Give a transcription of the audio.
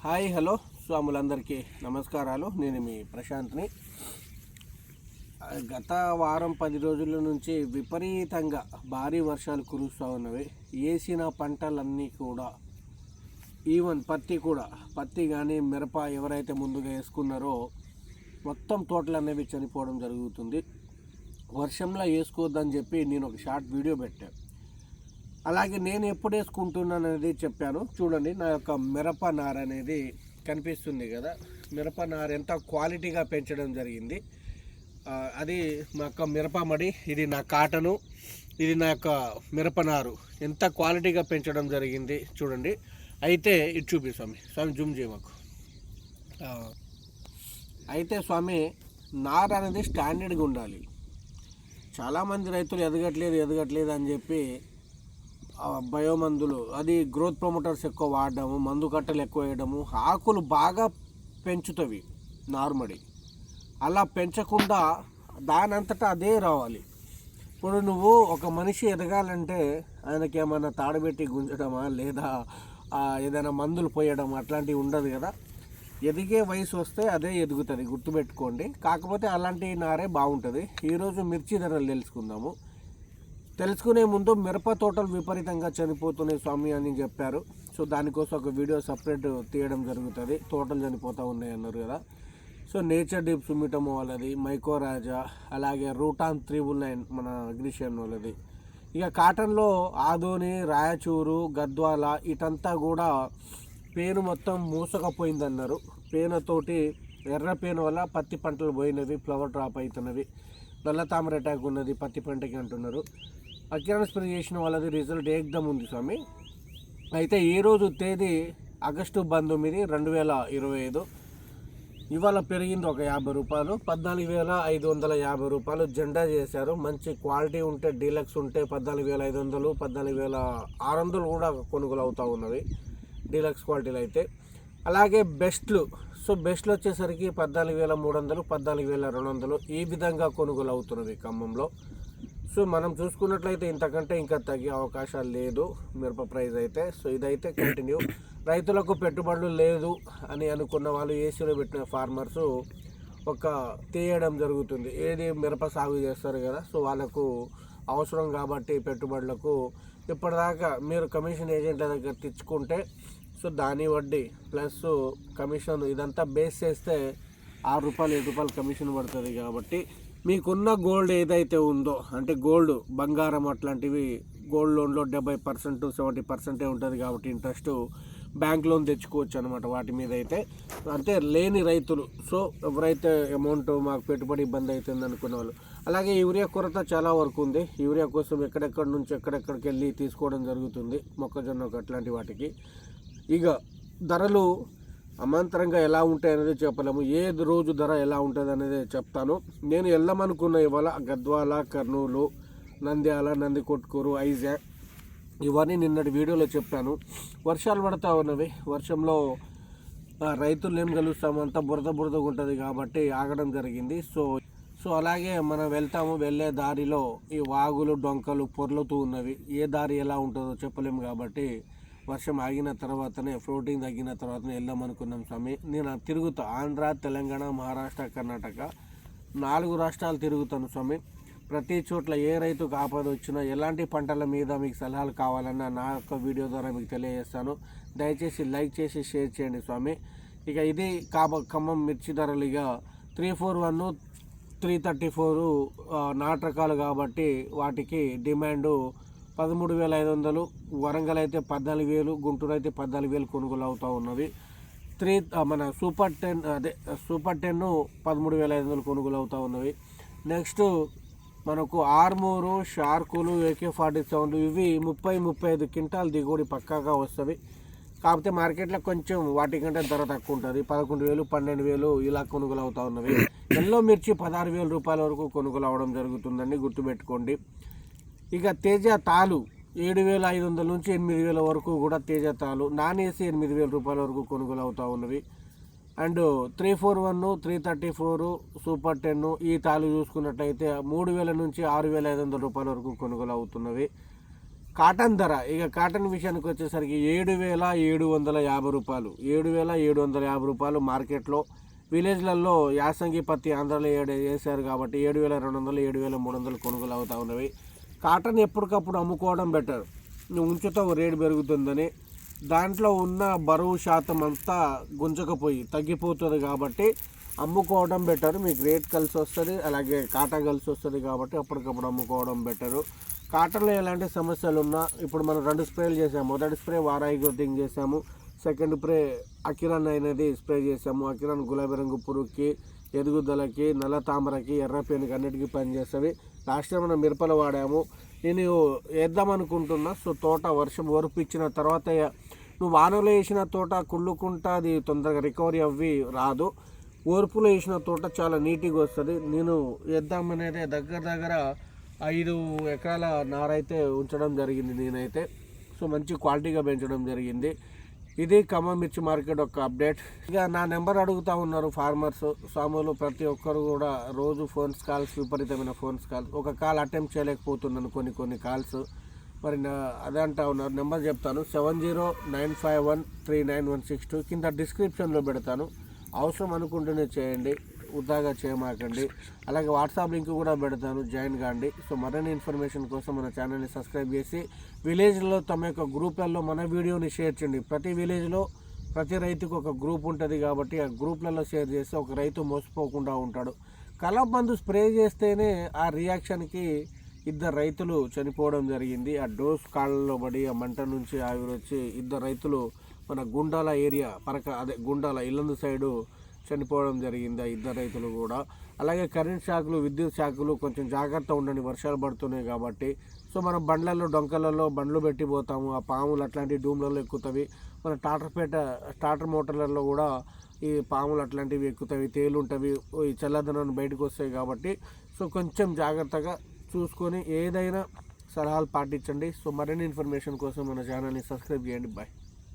Hi hello స్వాములందరికీ నమస్కారాలు. నేను మీ ప్రశాంత్ని. గత వారం పది రోజుల నుంచి విపరీతంగా భారీ వర్షాలు కురుస్తూ ఉన్నవి. వేసిన పంటలన్నీ కూడా ఈవెన్ పత్తి కూడా పత్తి కానీ మిరప ఎవరైతే ముందుగా వేసుకున్నారో మొత్తం తోటలు అనేవి చనిపోవడం జరుగుతుంది. వర్షంలో వేసుకోవద్దని చెప్పి నేను ఒక షార్ట్ వీడియో పెట్టాను అలాగే నేను ఎప్పుడు వేసుకుంటున్నాను అనేది చెప్పాను. చూడండి నా యొక్క మిరప నార అనేది కనిపిస్తుంది కదా. మిరప నార ఎంత క్వాలిటీగా పెంచడం జరిగింది. అది మా యొక్క మిరపమడి ఇది నా కాటను ఇది నా యొక్క మిరప నారు. ఎంత క్వాలిటీగా పెంచడం జరిగింది చూడండి. అయితే ఇటు చూపి స్వామి. స్వామి జూమ్ చేయమాకు అయితే స్వామి నార అనేది స్టాండర్డ్గా ఉండాలి. చాలామంది రైతులు ఎదగట్లేదు ఎదగట్లేదు అని చెప్పి బయోమందులు. అది గ్రోత్ ప్రమోటర్స్ ఎక్కువ వాడడము మందు కట్టలు ఎక్కువ వేయడము ఆకులు బాగా పెంచుతవి నార్మడి అలా పెంచకుండా దానంతటా అదే రావాలి. ఇప్పుడు నువ్వు ఒక మనిషి ఎదగాలంటే ఆయనకి ఏమైనా తాడబెట్టి గుంజడమా లేదా ఏదైనా మందులు పోయడం అట్లాంటివి ఉండదు కదా. ఎదిగే వయసు వస్తే అదే ఎదుగుతుంది గుర్తుపెట్టుకోండి. కాకపోతే అలాంటి నారే బాగుంటుంది. ఈరోజు మిర్చి ధరలు తెలుసుకుందాము. తెలుసుకునే ముందు మిరప తోటలు విపరీతంగా చనిపోతున్నాయి స్వామి అని చెప్పారు. సో దానికోసం ఒక వీడియో సపరేట్ తీయడం జరుగుతుంది. తోటలు చనిపోతూ ఉన్నాయి అన్నారు కదా. సో నేచర్ డీప్ సుమిటమో వాళ్ళది మైకోరాజా అలాగే రూటాన్ త్రిబుల్ నైన్ మన అగ్నిషన్ వాళ్ళది. ఇక కాటన్లో ఆదోని రాయచూరు గద్వాల ఇటంతా కూడా పేను మొత్తం మూసకపోయిందన్నారు. పేనతోటి ఎర్ర పేను వల్ల పత్తి పంటలు పోయినవి ఫ్లవర్ డ్రాప్ అవుతున్నవి. నల్ల తామర అటాక్ ఉన్నది పత్తి పంటకి అంటున్నారు. అజ్ఞాన స్ప్రే చేసిన వాళ్ళది రిజల్ట్ ఏకదం ఉంది స్వామి. అయితే ఈ రోజు తేదీ ఆగస్టు పంతొమ్మిది రెండు వేల ఇరవై ఐదు. ఇవాళ పెరిగింది ఒక యాభై రూపాయలు. పద్నాలుగు వేల ఐదు వందల యాభై రూపాయలు జెండా చేశారు. మంచి క్వాలిటీ ఉంటే డీలక్స్ ఉంటే పద్నాలుగు వేల ఐదు వందలు పద్నాలుగు వేల ఆరు వందలు కూడా కొనుగోలు అవుతూ ఉన్నవి. డీలక్స్ క్వాలిటీలు అయితే. అలాగే బెస్ట్లు. సో బెస్ట్లు వచ్చేసరికి పద్నాలుగు వేల మూడు వందలు పద్నాలుగు వేల రెండు వందలు ఈ విధంగా కొనుగోలు అవుతున్నవి ఖమ్మంలో. సో మనం చూసుకున్నట్లయితే ఇంతకంటే ఇంకా తగ్గే అవకాశాలు లేదు మిరప ప్రైస్ అయితే. సో ఇదైతే కంటిన్యూ. రైతులకు పెట్టుబడులు లేదు అని అనుకున్న వాళ్ళు ఏసీలో పెట్టిన ఫార్మర్స్ ఒక తీయడం జరుగుతుంది. ఏది మిరప సాగు చేస్తారు కదా సో వాళ్ళకు అవసరం కాబట్టి పెట్టుబడులకు ఇప్పటిదాకా మీరు కమిషన్ ఏజెంట్ల దగ్గర తెచ్చుకుంటే సో దాని వడ్డీ ప్లస్ కమిషన్ ఇదంతా బేస్ చేస్తే ఆరు రూపాయలు ఏడు రూపాయలు కమిషన్ పడుతుంది కాబట్టి మీకున్న గోల్డ్ ఏదైతే ఉందో అంటే గోల్డ్ బంగారం అట్లాంటివి గోల్డ్ లోన్లో డెబ్బై పర్సెంట్ సెవెంటీ పర్సెంటే ఉంటుంది కాబట్టి ఇంట్రెస్ట్ బ్యాంక్ లోన్ తెచ్చుకోవచ్చు అనమాట వాటి మీద అయితే. అంటే లేని రైతులు. సో ఎవరైతే అమౌంట్ మాకు పెట్టుబడి ఇబ్బంది అవుతుంది అనుకున్న వాళ్ళు. అలాగే యూరియా కొరత చాలా వరకు ఉంది. యూరియా కోసం ఎక్కడెక్కడి నుంచి ఎక్కడెక్కడికి వెళ్ళి తీసుకోవడం జరుగుతుంది. మొక్కజొన్నకు అట్లాంటి వాటికి. ఇక ధరలు అమాంతరంగా ఎలా ఉంటాయి అనేది చెప్పలేము. ఏ రోజు ధర ఎలా ఉంటుంది అనేది చెప్తాను. నేను వెళ్ళమనుకున్న ఇవాళ గద్వాల కర్నూలు నంద్యాల నందికొట్కూరు ఐజా ఇవన్నీ నిన్నటి వీడియోలో చెప్పాను. వర్షాలు పడతా ఉన్నవి. వర్షంలో రైతులు ఏం కలుస్తాము అంతా బురద బురదగా ఉంటుంది కాబట్టి ఆగడం జరిగింది. సో సో అలాగే మనం వెళ్తాము వెళ్ళే దారిలో ఈ వాగులు డొంకలు పొర్లుతూ ఉన్నవి. ఏ దారి ఎలా ఉంటుందో చెప్పలేము కాబట్టి వర్షం ఆగిన తర్వాతనే ఫ్లోటింగ్ తగ్గిన తర్వాతనే వెళ్దాం అనుకున్నాం స్వామి. నేను తిరుగుతా. ఆంధ్ర తెలంగాణ మహారాష్ట్ర కర్ణాటక నాలుగు రాష్ట్రాలు తిరుగుతాను స్వామి. ప్రతి చోట్ల ఏ రైతుకు ఆపద వచ్చినా ఎలాంటి పంటల మీద మీకు సలహాలు కావాలన్నా నా యొక్క వీడియో ద్వారా మీకు తెలియజేస్తాను. దయచేసి లైక్ చేసి షేర్ చేయండి స్వామి. ఇక ఇది కాబ ఖమ్మం మిర్చి ధరలు. ఇక three four one three thirty four నాటకాలు కాబట్టి వాటికి డిమాండు పదమూడు వేల ఐదు వందలు వరంగల్ అయితే పద్నాలుగు వేలు గుంటూరు అయితే పద్నాలుగు వేలు కొనుగోలు అవుతూ ఉన్నవి త్రీ మన సూపర్ టెన్ అదే సూపర్ టెన్ పదమూడు వేల ఐదు వందలు కొనుగోలు అవుతూ ఉన్నవి. నెక్స్ట్ మనకు ఆర్మూరు షార్కులు ఏకే ఫార్టీ సెవెన్ ఇవి ముప్పై ముప్పై ఐదు క్వింటాల్ దిగుబడి పక్కాగా వస్తుంది. కాకపోతే మార్కెట్లో కొంచెం వాటికంటే ధర తక్కువ ఉంటుంది. పదకొండు వేలు పన్నెండు వేలు ఇలా కొనుగోలు అవుతూ ఉన్నవి. ఎల్లో మిర్చి పదహారు వేల రూపాయల వరకు కొనుగోలు అవడం జరుగుతుందండి గుర్తుపెట్టుకోండి. ఇక తేజ తాలు ఏడు వేల ఐదు వందల నుంచి ఎనిమిది వేల వరకు కూడా తేజ తాలు నాన్ ఏసీ ఎనిమిది వేల రూపాయల వరకు కొనుగోలు అవుతూ ఉన్నవి. And three four one three thirty four super ten ఈ తాలు చూసుకున్నట్లయితే మూడు వేల నుంచి ఆరు వేల ఐదు వందల రూపాయల వరకు కొనుగోలు అవుతున్నవి. కాటన్ ధర ఇక కాటన్ విషయానికి వచ్చేసరికి ఏడు వేల ఏడు వందల యాభై రూపాయలు ఏడు వేల ఏడు వందల యాభై రూపాయలు మార్కెట్లో. విలేజ్లలో యాసంగి పత్తి ఆంధ్రాలో ఏడు వేసారు కాబట్టి ఏడు వేల రెండు వందలు ఏడు వేల మూడు వందలు కొనుగోలు అవుతూ ఉన్నవి. కాటన్ ఎప్పటికప్పుడు అమ్ముకోవడం బెటర్ ఉంచుతో రేటు పెరుగుతుందని. దాంట్లో ఉన్న బరువు శాతం అంతా గుంజకపోయి తగ్గిపోతుంది కాబట్టి అమ్ముకోవడం బెటర్ మీకు రేట్ కలిసి వస్తుంది అలాగే కాటా కలిసి వస్తుంది కాబట్టి అప్పటికప్పుడు అమ్ముకోవడం బెటరు కాటన్లో ఎలాంటి సమస్యలు ఉన్నా ఇప్పుడు మనం రెండు స్ప్రేలు చేసాము. మొదటి స్ప్రే వారాయి గ్రోతింగ్ చేసాము. సెకండ్ స్ప్రే అకిరాన్ అనేది స్ప్రే చేసాము. అకిరాన్ గులాబీ రంగు పురుగుకి ఎదుగుదలకి నల్ల తామరకి ఎర్ర పేనుకి అన్నిటికీ పనిచేస్తుంది లాస్ట్ టైం మనం మిరపలు వాడాము నేను వేద్దాం అనుకుంటున్నా సో తోట వర్షం ఓర్పు ఇచ్చిన తర్వాత నువ్వు వానలో వేసిన తోట కుళ్ళుకుంటా అది తొందరగా రికవరీ అవ్వి రాదు. ఓర్పులో వేసిన తోట చాలా నీట్గా వస్తుంది. నేను వేద్దామనేది దగ్గర దగ్గర ఐదు ఎకరాల నారైతే ఉంచడం జరిగింది నేనైతే. సో మంచి క్వాలిటీగా పెంచడం జరిగింది. ఇది ఖమ్మం మిర్చి మార్కెట్ ఒక అప్డేట్. ఇక నా నెంబర్ అడుగుతూ ఉన్నారు ఫార్మర్స్. సాములు ప్రతి ఒక్కరు కూడా రోజు ఫోన్స్ కాల్స్ విపరీతమైన ఫోన్స్ కాల్స్. ఒక కాల్ అటెంప్ట్ చేయలేకపోతున్నాను కొన్ని కొన్ని కాల్స్. మరి నా అదే అంటా ఉన్నారు. నెంబర్ చెప్తాను. Seven zero nine five one three nine one six two. కింద డిస్క్రిప్షన్లో పెడతాను. అవసరం అనుకుంటూనే చేయండి. వృధాగా చేయమాకండి. అలాగే వాట్సాప్ లింక్ కూడా పెడతాను జాయిన్ కాండి. సో మరిన్ని ఇన్ఫర్మేషన్ కోసం మన ఛానల్ని సబ్స్క్రైబ్ చేసి విలేజ్లో తమ యొక్క గ్రూప్లలో మన వీడియోని షేర్ చేయండి. ప్రతి విలేజ్లో ప్రతి రైతుకు ఒక గ్రూప్ ఉంటుంది కాబట్టి ఆ గ్రూప్లలో షేర్ చేస్తే ఒక రైతు మోసపోకుండా ఉంటాడు. కలబందు స్ప్రే చేస్తేనే ఆ రియాక్షన్కి ఇద్దరు రైతులు చనిపోవడం జరిగింది. ఆ డోస్ కాళ్ళలో పడి ఆ మంట నుంచి ఆవిరొచ్చి ఇద్దరు రైతులు మన గుండాల ఏరియా పరక అదే గుండాల ఇల్లందు సైడు చనిపోవడం జరిగింది ఆ ఇద్దరు రైతులు కూడా. అలాగే కరెంట్ షాకులు విద్యుత్ షాకులు కొంచెం జాగ్రత్త ఉండండి వర్షాలు పడుతున్నాయి కాబట్టి. సో మనం బండ్లలో డొంకలలో బండ్లు పెట్టి పోతాము ఆ పాములు అట్లాంటి డూమ్లలో ఎక్కుతాయి. మన టాటర్పేట స్టార్టర్ మోటార్లలో కూడా ఈ పాములు అట్లాంటివి ఎక్కుతాయి. తేలుంటవి ఈ చల్లదనాన్ని బయటకు వస్తాయి కాబట్టి. సో కొంచెం జాగ్రత్తగా చూసుకొని ఏదైనా సలహాలు పాటించండి. సో మరిన్ని ఇన్ఫర్మేషన్ కోసం మన ఛానల్ని సబ్స్క్రైబ్ చేయండి. బాయ్.